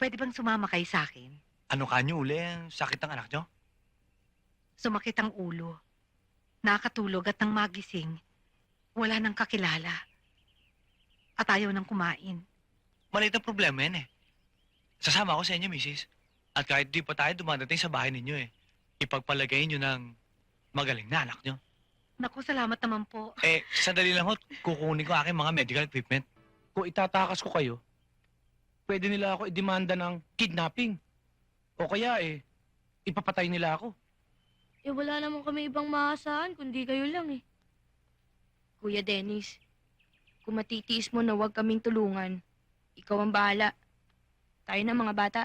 Pwede bang sumama kayo sa akin? Ano ka nyo uli? Ang Sakit ng anak nyo? Sumakit ang ulo. Nakatulog at nang magising, wala nang kakilala. At ayaw nang kumain. Maliit na problema yan eh. Sasama ako sa inyo, misis. At kahit di pa tayo dumadating sa bahay ninyo eh, ipagpalagay nyo ng magaling na anak nyo. Naku, salamat naman po. Eh, sandali lang ho, kukunin ko aking mga medical equipment. Kung itatakas ko kayo, pwede nila ako idemanda ng kidnapping. O kaya eh, ipapatay nila ako. Eh wala naman kami ibang maasahan kundi kayo lang eh. Kuya Dennis, kung matitiis mo na huwag kaming tulungan, ikaw ang bahala. Tayo na mga bata.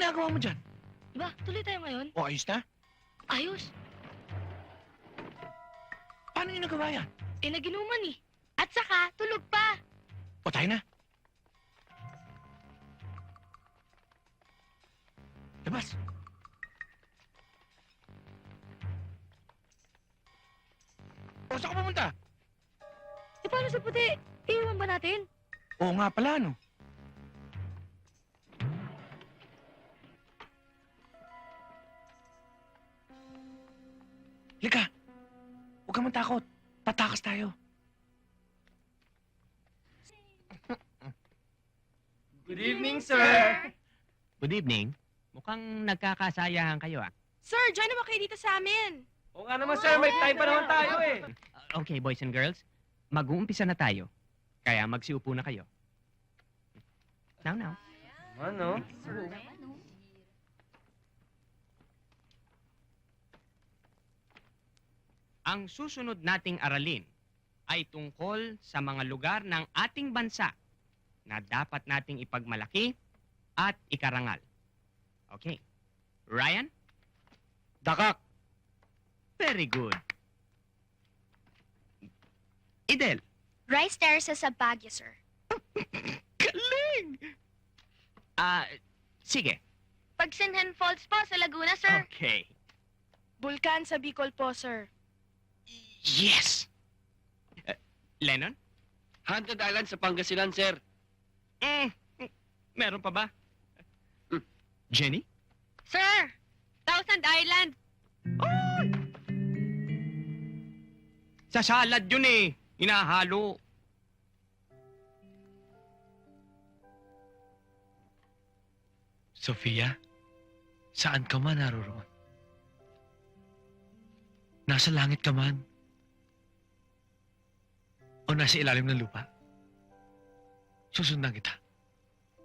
Ginagawa mo dyan? Diba, tuloy tayo ngayon? O ayos na? Ayos. Paano yung nagawa yan? Eh naginuman eh. At saka, tulog pa. O tayo na. Labas. O saan ka pumunta? Eh paano sa puti? Iiwan ba natin? Oo nga pala, no? Lika! Huwag ka matakot. Tatakas tayo. Good evening, sir. Good evening. Mukhang nagkakasayahan kayo ah. Sir, join naman kayo dito sa amin. O nga naman, sir, may time pa naman tayo eh. Okay, boys and girls. Mag-uumpisa na tayo. Kaya magsiupo na kayo. Now, now. Ano? Ang susunod nating aralin ay tungkol sa mga lugar ng ating bansa na dapat nating ipagmalaki at ikarangal. Okay. Ryan? Dakak! Very good. Idel? Rice terraces sa Baguio, sir. Galing! Ah, sige. Pagsinhan Falls po sa Laguna, sir. Okay. Bulkan sa Bicol po, sir. Yes! Eh, Lennon? Haunted Island sa Pangasinan, sir. Mm, mm, meron pa ba? Mm. Jenny? Sir! Thousand Island. Sa salad yun eh. Inahalo. Sofia, saan ka man naroroon? Nasa langit ka man? O nasa ilalim ng lupa? Susundan kita.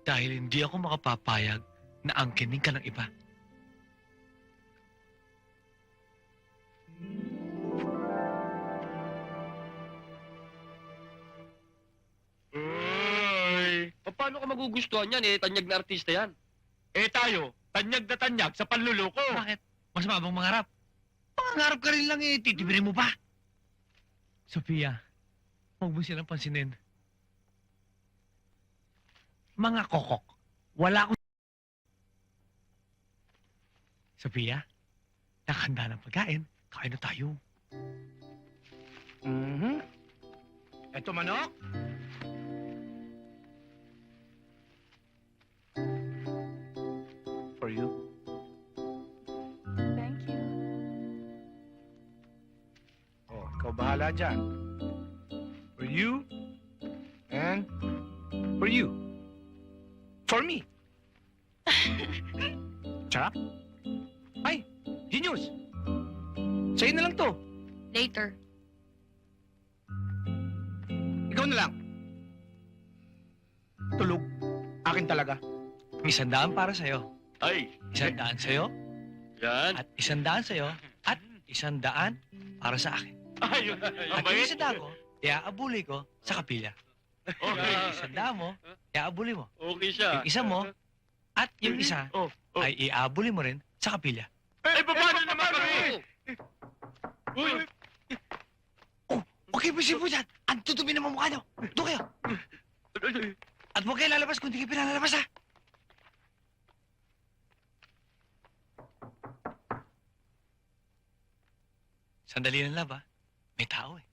Dahil hindi ako makapapayag na angkinin ka ng iba. Ay, paano ka magugustuhan yan eh? Tanyag na artista yan. Eh tayo, tanyag na tanyag sa panluloko. Bakit? Mas mabang mangarap. Pangarap ka rin lang eh, titibirin mo pa. Sofia, huwag mo silang pansinin. Mga kokok, wala akong... Sofia, nakahanda ng pagkain. Kain na tayo. Mhm. Eto manok. For you. Thank you. Oh, ikaw bahala dyan. You. And for you. For me. Sarap. Ay, genius. Sa'yo na lang to. Later. Ikaw na lang. Tulog. Akin talaga. Isang daan para sa'yo. Ay, Isang daan sa'yo. yan. At isang daan sa'yo. At isang daan para sa akin. Ay, At yung isang daan ko, iaabuli ko sa kapilya. Okay. Yung isang daan mo, iaabuli mo. Okay siya. Yung isa mo, at yung isa Oh, oh. ay iaabuli mo rin sa kapilya. Ay, paano naman kami? Uy, kayo po dyan! Ang tutumi naman mukha nyo! Doon kayo! At huwag kayo lalabas kung di kayo pinalalabas, ha? Sandali lang, love, ha? May tao, eh.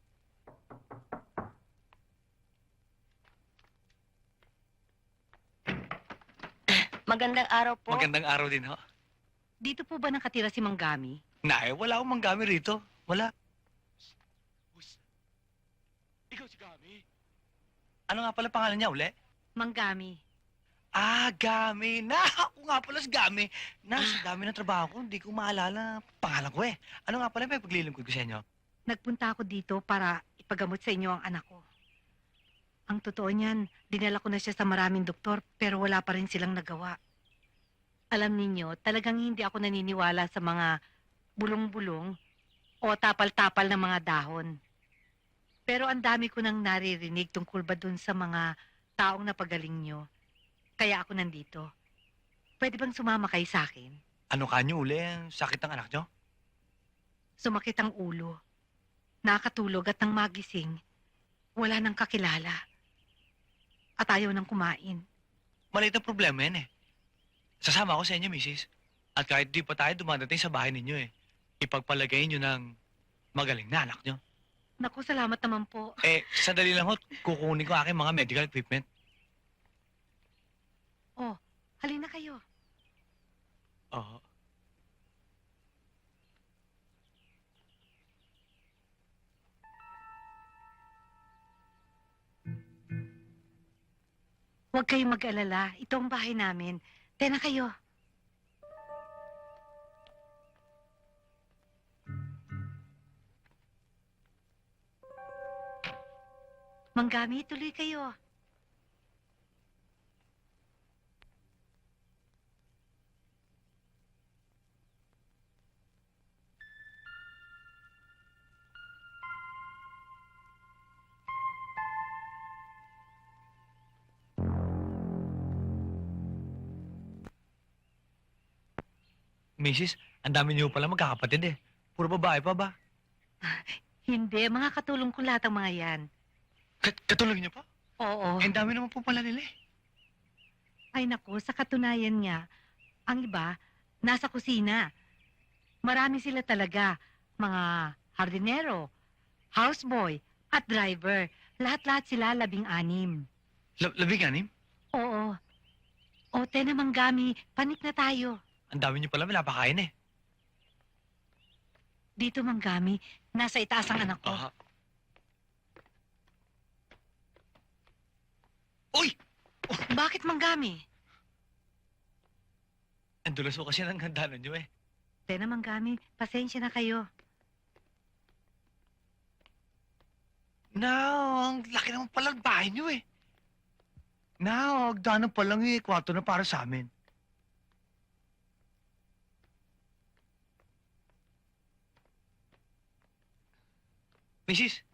Magandang araw po. Magandang araw din, ho. Dito po ba nakatira si Manggami? Nay, wala akong manggami rito. Wala. Ikaw si Gami. Ano nga pala pangalan niya, uli? Manggami. Ah, Gami. Na, ako nga pala si Gami. Na, sa dami ng trabaho ko, hindi ko maalala pangalan ko eh. Ano nga pala may paglilingkod ko sa inyo? Nagpunta ako dito para ipagamot sa inyo ang anak ko. Ang totoo niyan, dinala ko na siya sa maraming doktor pero wala pa rin silang nagawa. Alam ninyo, talagang hindi ako naniniwala sa mga bulong-bulong o tapal-tapal na mga dahon. Pero ang dami ko nang naririnig tungkol ba dun sa mga taong napagaling nyo. Kaya ako nandito. Pwede bang sumama kayo sa akin? Ano kanyo uli? Ang sakit ng anak nyo? Sumakit ang ulo. Nakatulog at nang magising, wala nang kakilala. At ayaw nang kumain. Maliit na problema yan eh. Sasama ako sa inyo, misis. At kahit di pa tayo dumadating sa bahay ninyo eh, ipagpalagay nyo ng magaling na anak nyo. Naku, salamat naman po. Eh, sandali lang ho, kukunin ko aking mga medical equipment. Halina kayo. Oo. Huwag kayong mag-alala. Ito ang bahay namin. Tena kayo. Manggami, tuloy kayo. Misis, ang dami niyo pala magkakapatid eh. Puro babae pa ba? Hindi, mga katulong ko lahat ang mga yan. Kat katulog niyo pa? Oo. Eh, ang dami naman po pala nila eh. Ay naku, sa katunayan niya, ang iba, nasa kusina. Marami sila talaga. Mga hardinero, houseboy, at driver. Lahat-lahat sila labing-anim. Lab labing anim? Oo. O, tena manggami, panik na tayo. Ang dami niyo pala pinapakain eh. Dito manggami, nasa itaas ang anak ko. Aha. Uy! Bakit manggami? Ang dulas ko kasi ng handanan niyo eh. Tena manggami, pasensya na kayo. Now, ang laki naman pala ng bahay niyo eh. Now, hagdanan pa lang eh. Kwarto na para sa amin. Mrs.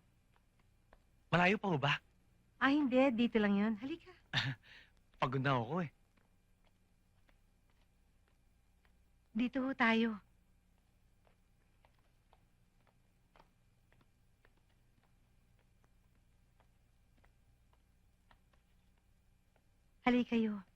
Malayo pa ho ba? Ah, hindi. Dito lang yun. Halika. Pagod na ako eh. Dito ho tayo. Halika kayo.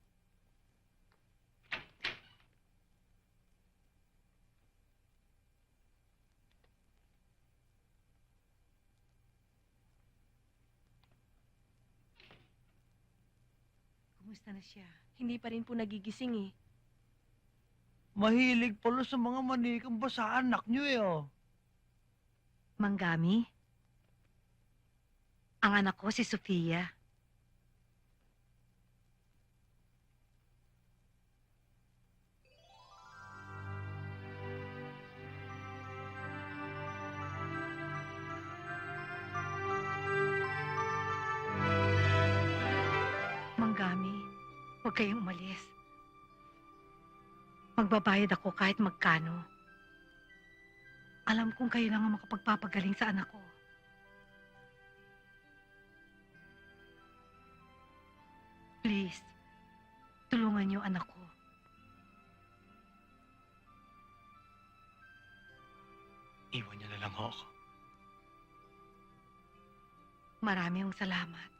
Kumusta na siya? Hindi pa rin po nagigising eh. Mahilig pala sa mga manikang basa anak niyo eh oh. Manggami? Ang anak ko si Sofia. Huwag kayong umalis. Magbabayad ako kahit magkano. Alam kong kayo lang ang makapagpapagaling sa anak ko. Please, tulungan niyo anak ko. Iwan niyo na lang ho ako. Marami yung salamat.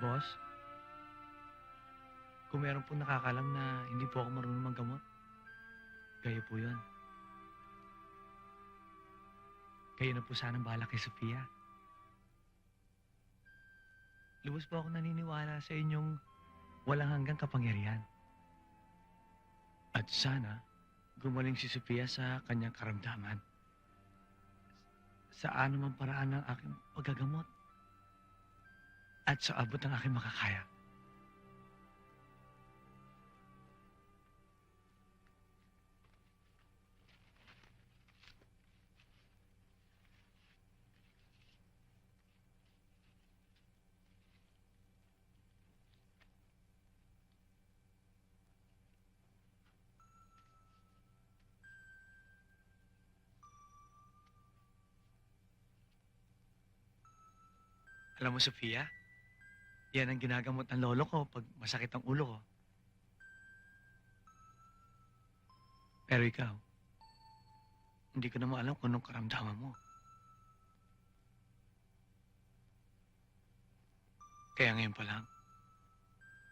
Boss, kung meron po nakakalam na hindi po ako marunong manggamot, kayo po yun. Kayo na po sanang bahala kay Sofia. Lubos po ako naniniwala sa inyong walang hanggang kapangyarihan. At sana, gumaling si Sofia sa kanyang karamdaman. Sa anumang paraan ng aking paggagamot at sa abot ng aking makakaya. Alam mo, Sofia, yan ang ginagamot ng lolo ko pag masakit ang ulo ko. Pero ikaw, hindi ko naman alam kung anong karamdaman mo. Kaya ngayon pa lang,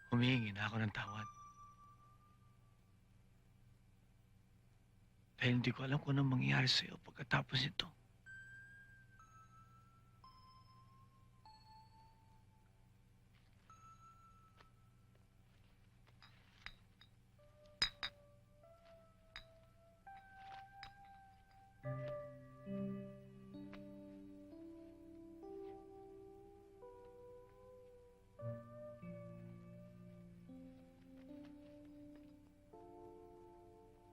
humihingi na ako ng tawad. Dahil hindi ko alam kung anong mangyayari sa'yo pagkatapos nito.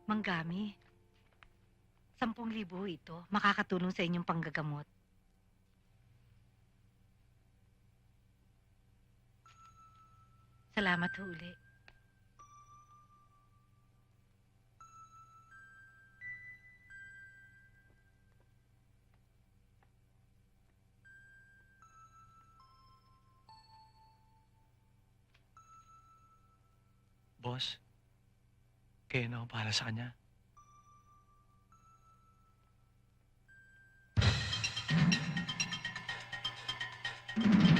Manggami. Sampung libo ito. Makakatulong sa inyong panggagamot. Salamat ho Boss, kayo na ako para sa kanya. Taxi!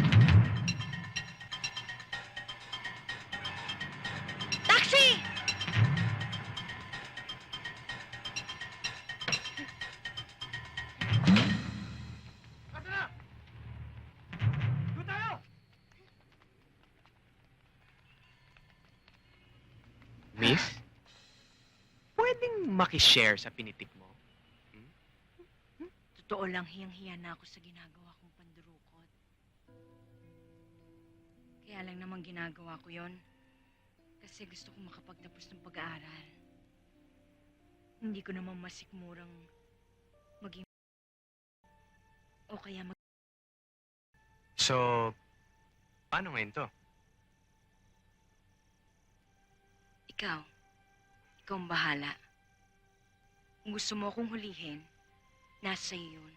Miss? Pwedeng makishare sa pinitik mo? Totoo lang, hiyang-hiya na ako sa ginagawa kong pandurukot. Kaya lang naman ginagawa ko yon kasi gusto kong makapagtapos ng pag-aaral. Hindi ko naman masikmurang maging o kaya mag... So, paano ngayon to? Ikaw, ikaw ang bahala. Kung gusto mo akong hulihin, nasa iyo yun.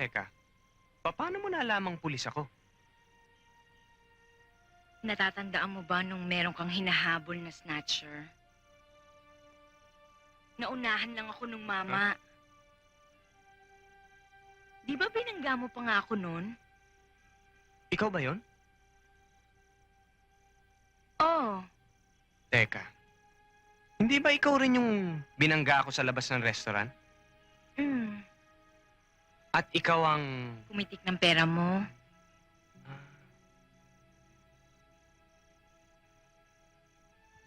Teka, paano mo nalamang pulis ako? Natatandaan mo ba nung meron kang hinahabol na snatcher? Naunahan lang ako nung mama. Di ba binangga mo pa nga ako noon? Ikaw ba yon? Oo. Teka, hindi ba ikaw rin yung binangga ako sa labas ng restaurant? Mm. At ikaw ang... Pumitik ng pera mo.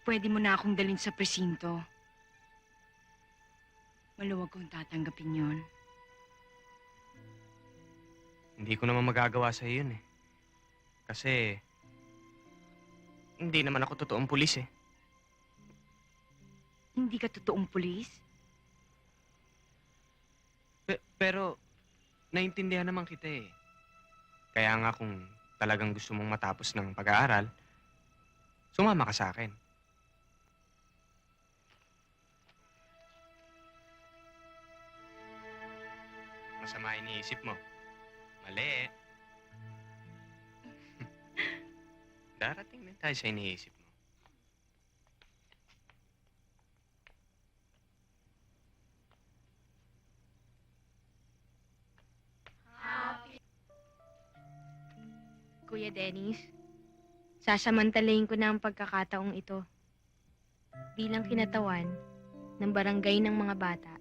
Pwede mo na akong dalhin sa presinto. Maluwag kong tatanggapin yon. Hindi ko naman magagawa sa yun eh. Kasi... Hindi naman ako totoong pulis eh. Hindi ka totoong pulis? Pe- pero, naintindihan naman kita eh. Kaya nga kung talagang gusto mong matapos ng pag-aaral, Sumama ka sa akin. Masama iniisip mo. Mali. Darating din tayo sa iniisip mo. Kuya Dennis, sasamantalayin ko na ang pagkakataong ito. Bilang kinatawan ng barangay ng mga bata,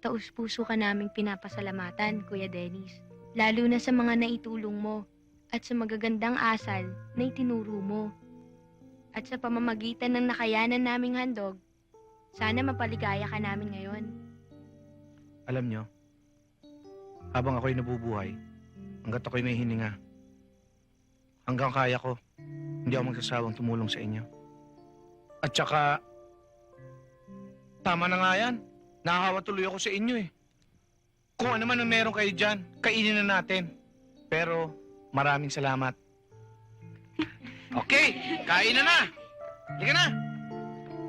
taus-puso ka naming pinapasalamatan, Kuya Dennis. Lalo na sa mga naitulong mo at sa magagandang asal na itinuro mo. At sa pamamagitan ng nakayanan naming handog, sana mapaligaya ka namin ngayon. Alam nyo, habang ako'y nabubuhay, hanggat ako'y may hininga, hanggang kaya ko, hindi ako magsasawang tumulong sa inyo. At saka, tama na nga yan. Nahahawa tuloy ako sa inyo eh. Kung ano man ang meron kayo dyan, kainin na natin. Pero, maraming salamat. Okay, kain na na! Halika na!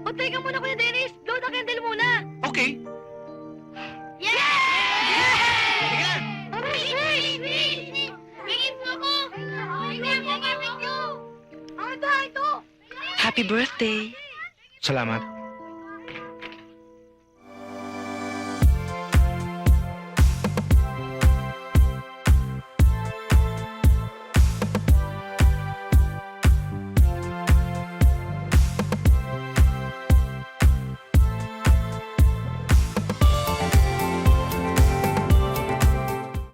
O, teka muna, Kuya Dennis! Blow the candle muna! Okay, Yeah! halika na! Ano? Happy birthday! Salamat.